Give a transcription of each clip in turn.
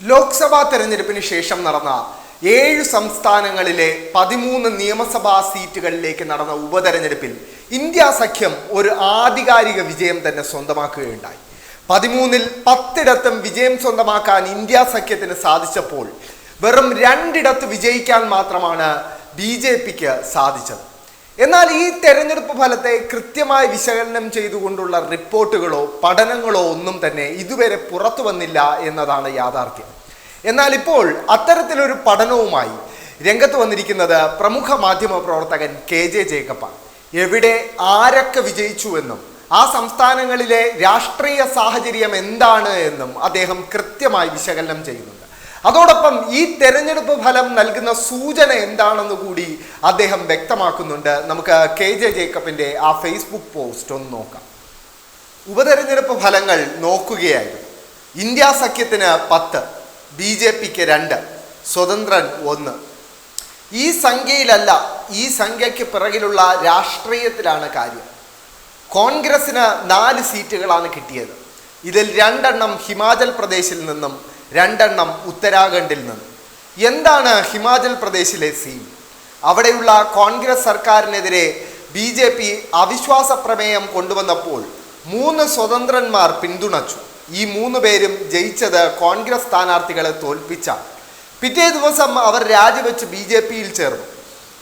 ലോക്സഭാ തെരഞ്ഞെടുപ്പിന് ശേഷം നടന്ന ഏഴ് സംസ്ഥാനങ്ങളിലെ പതിമൂന്ന് നിയമസഭാ സീറ്റുകളിലേക്ക് നടന്ന ഉപതെരഞ്ഞെടുപ്പിൽ ഇന്ത്യ സഖ്യം ഒരു ആധികാരിക വിജയം തന്നെ സ്വന്തമാക്കുകയുണ്ടായി. പതിമൂന്നിൽ പത്തിടത്തും വിജയം സ്വന്തമാക്കാൻ ഇന്ത്യ സഖ്യത്തിന് സാധിച്ചപ്പോൾ വെറും രണ്ടിടത്ത് വിജയിക്കാൻ മാത്രമാണ് ബി ജെ പിക്ക് സാധിച്ചത്. എന്നാൽ ഈ തെരഞ്ഞെടുപ്പ് ഫലത്തെ കൃത്യമായി വിശകലനം ചെയ്തുകൊണ്ടുള്ള റിപ്പോർട്ടുകളോ പഠനങ്ങളോ ഒന്നും തന്നെ ഇതുവരെ പുറത്തു വന്നില്ല എന്നതാണ് യാഥാർത്ഥ്യം. എന്നാൽ ഇപ്പോൾ അത്തരത്തിലൊരു പഠനവുമായി രംഗത്ത് വന്നിരിക്കുന്നത് പ്രമുഖ മാധ്യമ പ്രവർത്തകൻ കെ ജെ ജേക്കബാണ് എവിടെ ആരൊക്കെ വിജയിച്ചുവെന്നും ആ സംസ്ഥാനങ്ങളിലെ രാഷ്ട്രീയ സാഹചര്യം എന്താണ് എന്നും അദ്ദേഹം കൃത്യമായി വിശകലനം ചെയ്യുന്നുണ്ട് അതോടൊപ്പം ഈ തെരഞ്ഞെടുപ്പ് ഫലം നൽകുന്ന സൂചന എന്താണെന്ന് കൂടി അദ്ദേഹം വ്യക്തമാക്കുന്നുണ്ട്. നമുക്ക് കെ ജെ ജേക്കബിന്റെ ആ ഫേസ്ബുക്ക് പോസ്റ്റ് ഒന്ന് നോക്കാം. ഉപതെരഞ്ഞെടുപ്പ് ഫലങ്ങൾ നോക്കുകയായിരുന്നു. ഇന്ത്യ സഖ്യത്തിന് പത്ത് ബി ജെ പിക്ക് രണ്ട് സ്വതന്ത്രൻ ഒന്ന്. ഈ സംഖ്യയിലല്ല ഈ സംഖ്യയ്ക്ക് പിറകിലുള്ള രാഷ്ട്രീയത്തിലാണ് കാര്യം. കോൺഗ്രസിന് നാല് സീറ്റുകളാണ് കിട്ടിയത്. ഇതിൽ രണ്ടെണ്ണം ഹിമാചൽ പ്രദേശിൽ നിന്നും രണ്ടെണ്ണം ഉത്തരാഖണ്ഡിൽ നിന്ന്. എന്താണ് ഹിമാചൽ പ്രദേശിലെ സീൻ അവിടെയുള്ള കോൺഗ്രസ് സർക്കാരിനെതിരെ ബി ജെ പി അവിശ്വാസ പ്രമേയം കൊണ്ടുവന്നപ്പോൾ മൂന്ന് സ്വതന്ത്രന്മാർ പിന്തുണച്ചു. ഈ മൂന്ന് പേരും ജയിച്ചത് കോൺഗ്രസ് സ്ഥാനാർത്ഥികളെ തോൽപ്പിച്ചാണ് പിറ്റേ ദിവസം അവർ രാജിവെച്ച് ബി ജെ പിയിൽ ചേർന്നു.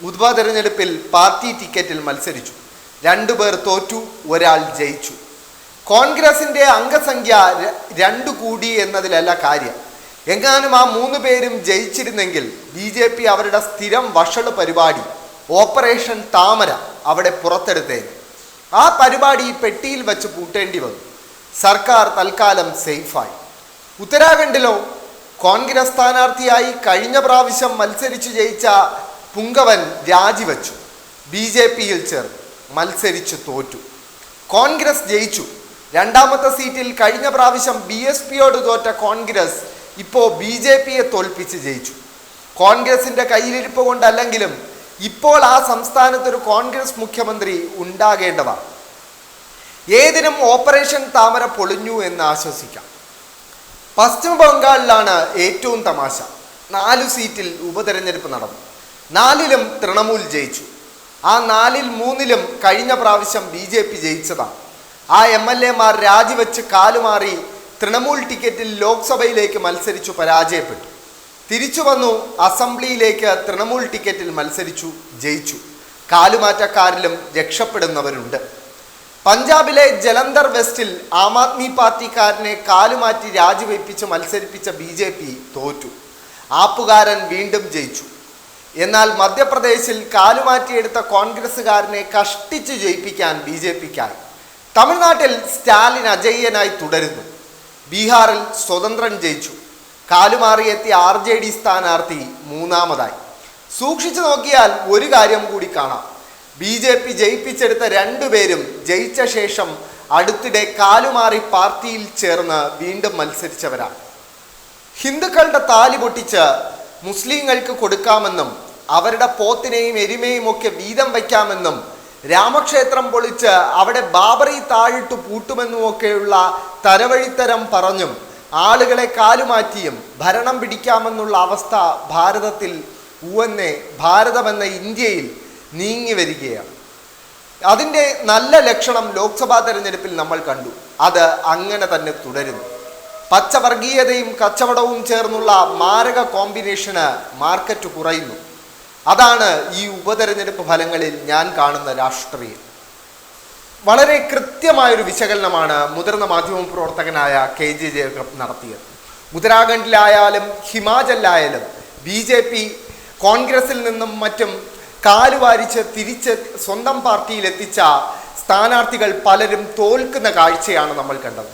ഉപതെരഞ്ഞെടുപ്പിൽ പാർട്ടി ടിക്കറ്റിൽ മത്സരിച്ചു. രണ്ടുപേർ തോറ്റു ഒരാൾ ജയിച്ചു. കോൺഗ്രസിന്റെ അംഗസംഖ്യ രണ്ടു കൂടി എന്നതിലല്ല കാര്യം. എങ്ങാനും ആ മൂന്ന് പേരും ജയിച്ചിരുന്നെങ്കിൽ ബി ജെ പി അവരുടെ സ്ഥിരം വഷൾ പരിപാടി ഓപ്പറേഷൻ താമര അവിടെ പുറത്തെടുത്തേ ആ പരിപാടി പെട്ടിയിൽ വെച്ച് പൂട്ടേണ്ടി വന്നു. സർക്കാർ തൽക്കാലം സേഫായി. ഉത്തരാഖണ്ഡിലോ കോൺഗ്രസ് സ്ഥാനാർത്ഥിയായി കഴിഞ്ഞ പ്രാവശ്യം മത്സരിച്ചു ജയിച്ച പുങ്കവൻ രാജിവെച്ചു. ബി ജെ പിയിൽ ചേർന്നു. മത്സരിച്ചു തോറ്റു. കോൺഗ്രസ് ജയിച്ചു. രണ്ടാമത്തെ സീറ്റിൽ കഴിഞ്ഞ പ്രാവശ്യം ബി എസ് പിയോട് തോറ്റ കോൺഗ്രസ് ഇപ്പോൾ ബി ജെ പിയെ തോൽപ്പിച്ച് ജയിച്ചു. കോൺഗ്രസിന്റെ കയ്യിലിരിപ്പ് കൊണ്ടല്ലെങ്കിലും ഇപ്പോൾ ആ സംസ്ഥാനത്ത് ഒരു കോൺഗ്രസ് മുഖ്യമന്ത്രി ഉണ്ടാകേണ്ടതാണ്. ഏതിനും ഓപ്പറേഷൻ താമര പൊളിഞ്ഞു എന്ന് ആശ്വസിക്കാം. പശ്ചിമ ബംഗാളിലാണ് ഏറ്റവും തമാശ. നാലു സീറ്റിൽ ഉപതെരഞ്ഞെടുപ്പ് നടന്നു. നാലിലും തൃണമൂൽ ജയിച്ചു. ആ നാലിൽ മൂന്നിലും കഴിഞ്ഞ പ്രാവശ്യം ബി ജെ പി ജയിച്ചതാണ്. ആ എം എൽ എമാർ രാജിവെച്ച് കാലുമാറി തൃണമൂൽ ടിക്കറ്റിൽ ലോക്സഭയിലേക്ക് മത്സരിച്ചു പരാജയപ്പെട്ടു. തിരിച്ചു വന്നു അസംബ്ലിയിലേക്ക് തൃണമൂൽ ടിക്കറ്റിൽ മത്സരിച്ചു ജയിച്ചു. കാലുമാറ്റക്കാരിലും രക്ഷപ്പെടുന്നവരുണ്ട്. പഞ്ചാബിലെ ജലന്ധർ വെസ്റ്റിൽ ആം ആദ്മി പാർട്ടിക്കാരനെ കാലുമാറ്റി രാജിവെപ്പിച്ച് മത്സരിപ്പിച്ച ബി ജെ പി തോറ്റു. ആപ്പുകാരൻ വീണ്ടും ജയിച്ചു. എന്നാൽ മധ്യപ്രദേശിൽ കാലുമാറ്റിയെടുത്ത കോൺഗ്രസ്സുകാരനെ കഷ്ടിച്ച് ജയിപ്പിക്കാൻ ബി ജെ പിക്കായി. തമിഴ്നാട്ടിൽ സ്റ്റാലിൻ അജയ്യനായി തുടരുന്നു. ബീഹാറിൽ സ്വതന്ത്രൻ ജയിച്ചു. കാലുമാറിയെത്തിയ ആർ ജെ ഡി സ്ഥാനാർത്ഥി മൂന്നാമതായി. സൂക്ഷിച്ചു നോക്കിയാൽ ഒരു കാര്യം കൂടി കാണാം. ബി ജെ പി ജയിപ്പിച്ചെടുത്ത രണ്ടുപേരും ജയിച്ച ശേഷം അടുത്തിടെ കാലുമാറി പാർട്ടിയിൽ ചേർന്ന് വീണ്ടും മത്സരിച്ചവരാണ്. ഹിന്ദുക്കളുടെ താലി പൊട്ടിച്ച് മുസ്ലിങ്ങൾക്ക് കൊടുക്കാമെന്നും അവരുടെ പോത്തിനെയും എരുമയും ഒക്കെ വീതം വയ്ക്കാമെന്നും രാമക്ഷേത്രം പൊളിച്ച് അവിടെ ബാബറി താഴിട്ട് പൂട്ടുമെന്നുമൊക്കെയുള്ള തരവഴിത്തരം പറഞ്ഞും ആളുകളെ കാലുമാറ്റിയും ഭരണം പിടിക്കാമെന്നുള്ള അവസ്ഥ ഭാരതത്തിൽ ഉവന്നെ ഭാരതമെന്ന ഇന്ത്യയിൽ നീങ്ങി വരികയാണ്. അതിന്റെ നല്ല ലക്ഷണം ലോക്സഭാ തെരഞ്ഞെടുപ്പിൽ നമ്മൾ കണ്ടു. അത് അങ്ങനെ തന്നെ തുടരുന്നു. പച്ചവർഗീയതയും കച്ചവടവും ചേർന്നുള്ള മാരക കോമ്പിനേഷന് മാർക്കറ്റ് കുറയുന്നു. അതാണ് ഈ ഉപതെരഞ്ഞെടുപ്പ് ഫലങ്ങളിൽ ഞാൻ കാണുന്ന രാഷ്ട്രീയം. വളരെ കൃത്യമായൊരു വിശകലനമാണ് മുതിർന്ന മാധ്യമ പ്രവർത്തകനായ കെ ജെ ജേക്കബ് നടത്തിയത്. ഉത്തരാഖണ്ഡിലായാലും ഹിമാചലിലായാലും ബി ജെ പി കോൺഗ്രസിൽ നിന്നും മറ്റും കാലുവാരിച്ച് തിരിച്ച് സ്വന്തം പാർട്ടിയിൽ എത്തിച്ച സ്ഥാനാർത്ഥികൾ പലരും തോൽക്കുന്ന കാഴ്ചയാണ് നമ്മൾ കണ്ടത്.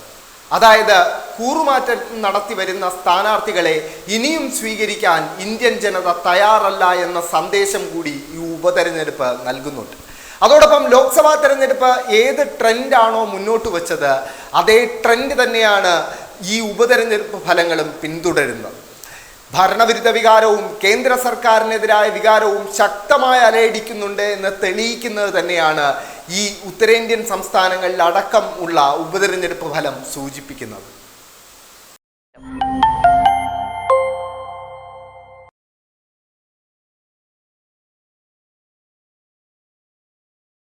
അതായത് കൂറുമാറ്റം നടത്തി വരുന്ന സ്ഥാനാർത്ഥികളെ ഇനിയും സ്വീകരിക്കാൻ ഇന്ത്യൻ ജനത തയ്യാറല്ല എന്ന സന്ദേശം കൂടി ഈ ഉപതെരഞ്ഞെടുപ്പ് നൽകുന്നുണ്ട്. അതോടൊപ്പം ലോക്സഭാ തെരഞ്ഞെടുപ്പ് ഏത് ട്രെൻഡാണോ മുന്നോട്ട് വെച്ചത് അതേ ട്രെൻഡ് തന്നെയാണ് ഈ ഉപതെരഞ്ഞെടുപ്പ് ഫലങ്ങളും പിന്തുടരുന്നത്. ഭരണവിരുദ്ധ വികാരവും കേന്ദ്ര സർക്കാരിനെതിരായ വികാരവും ശക്തമായി അലയടിക്കുന്നുണ്ട് എന്ന് തെളിയിക്കുന്നത് തന്നെയാണ് ഈ ഉത്തരേന്ത്യൻ സംസ്ഥാനങ്ങളിൽ അടക്കം ഉള്ള ഉപതെരഞ്ഞെടുപ്പ് ഫലം സൂചിപ്പിക്കുന്നത്.